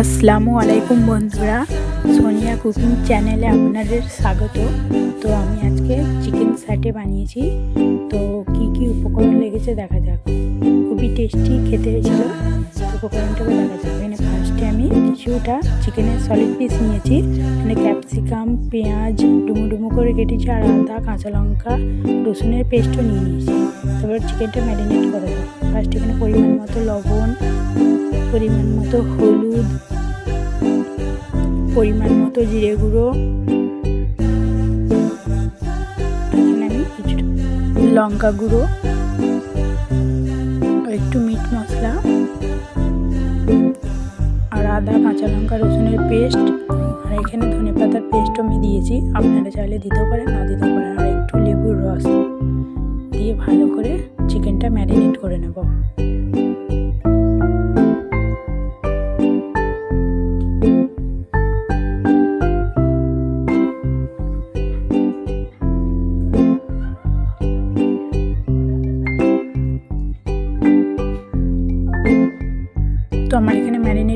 আসসালামু আলাইকুম বন্ধুরা, সোনিয়া কুকিং চ্যানেলে আপনাদের স্বাগত। তো আমি আজকে চিকেন স্যাটে বানিয়েছি। তো কি কি উপকরণ লেগেছে দেখা যাক। খুবই টেস্টি, খেতে হয়েছিল। উপকরণটাকে দেখা যাক। এখানে ফার্স্টে আমি কিছুটা চিকেনের সলিড পিস নিয়েছি। এখানে ক্যাপসিকাম পেঁয়াজ ডুমু ডুমু করে কেটেছি, আর আদা, কাঁচা লঙ্কা, রসুনের পেস্টও নিয়ে নিয়েছি। তারপর চিকেনটা ম্যারিনেট করে ফার্স্ট এখানে পরিমাণ মতো লবণ পরিমাণ মতো হলুদ, পরিমাণ মতো জিরে গুঁড়ো। লঙ্কা গুঁড়ো একটু মিট মশলা আর আদা, কাঁচা লঙ্কা, রসুনের পেস্ট। আর এখানে ধনে পাতার পেস্ট আমি দিয়েছি। আপনারা চাইলে দিতেও পারেন, না দিতেও পারেন। আর একটু লেবুর রস দিয়ে ভালো করে চিকেনটা ম্যারিনেট করে নেব।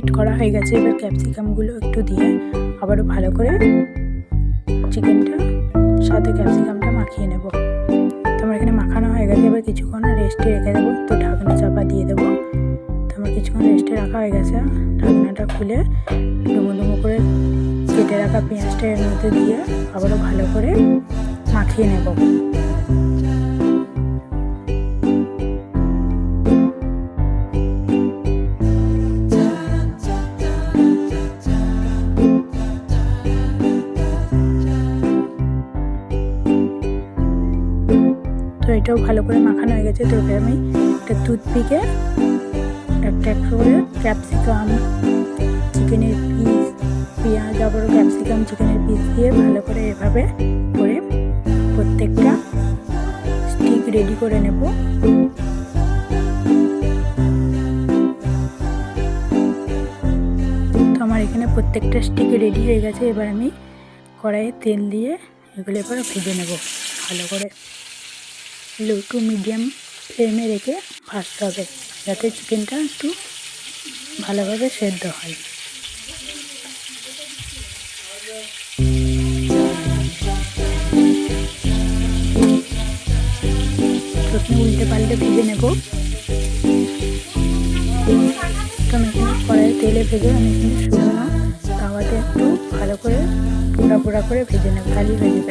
ম্যারিনেট করা হয়ে গেছে। এবার ক্যাপসিকামগুলো একটু দিয়ে আবারও ভালো করে চিকেনটা সাথে ক্যাপসিকামটা মাখিয়ে নেব। তো আমার এখানে মাখানো হয়ে গেছে, এবার কিছুক্ষণ রেস্টে রেখে দেবো। তো ঢাকনা চাপা দিয়ে দেবো। তো আমার কিছুক্ষণ রেস্টে রাখা হয়ে গেছে। ঢাকনাটা খুলে ডুমো ডুমো করে কেটে রাখা পেঁয়াজটা এর মধ্যে দিয়ে আবারও ভালো করে মাখিয়ে নেব। তো এটাও ভালো করে মাখানো হয়ে গেছে। তো আমি একটা টুথপিকে একটা একটা করে ক্যাপসিকাম চিকেনের পিস পেঁয়াজ আবারও ক্যাপসিকাম চিকেনের পিস দিয়ে ভালো করে এভাবে করে প্রত্যেকটা স্টিক রেডি করে নেব। তো আমার এখানে প্রত্যেকটা স্টিক রেডি হয়ে গেছে। এবার আমি কড়াইয়ে তেল দিয়ে এগুলো এবার ভেজে নেব। ভালো করে লো টু মিডিয়াম ফ্লেমে রেখে ভাজতে হবে, যাতে চিকেনটা একটু ভালোভাবে সেদ্ধ হয়। প্রথমে উল্টে পাল্টে ভেজে নেব। তো কড়াইয়ে তেলে ভেজে আমি এখানে শুকনো তাওয়াতে একটু ভালো করে পোড়া পোড়া করে ভেজে নেব খালি ভেজে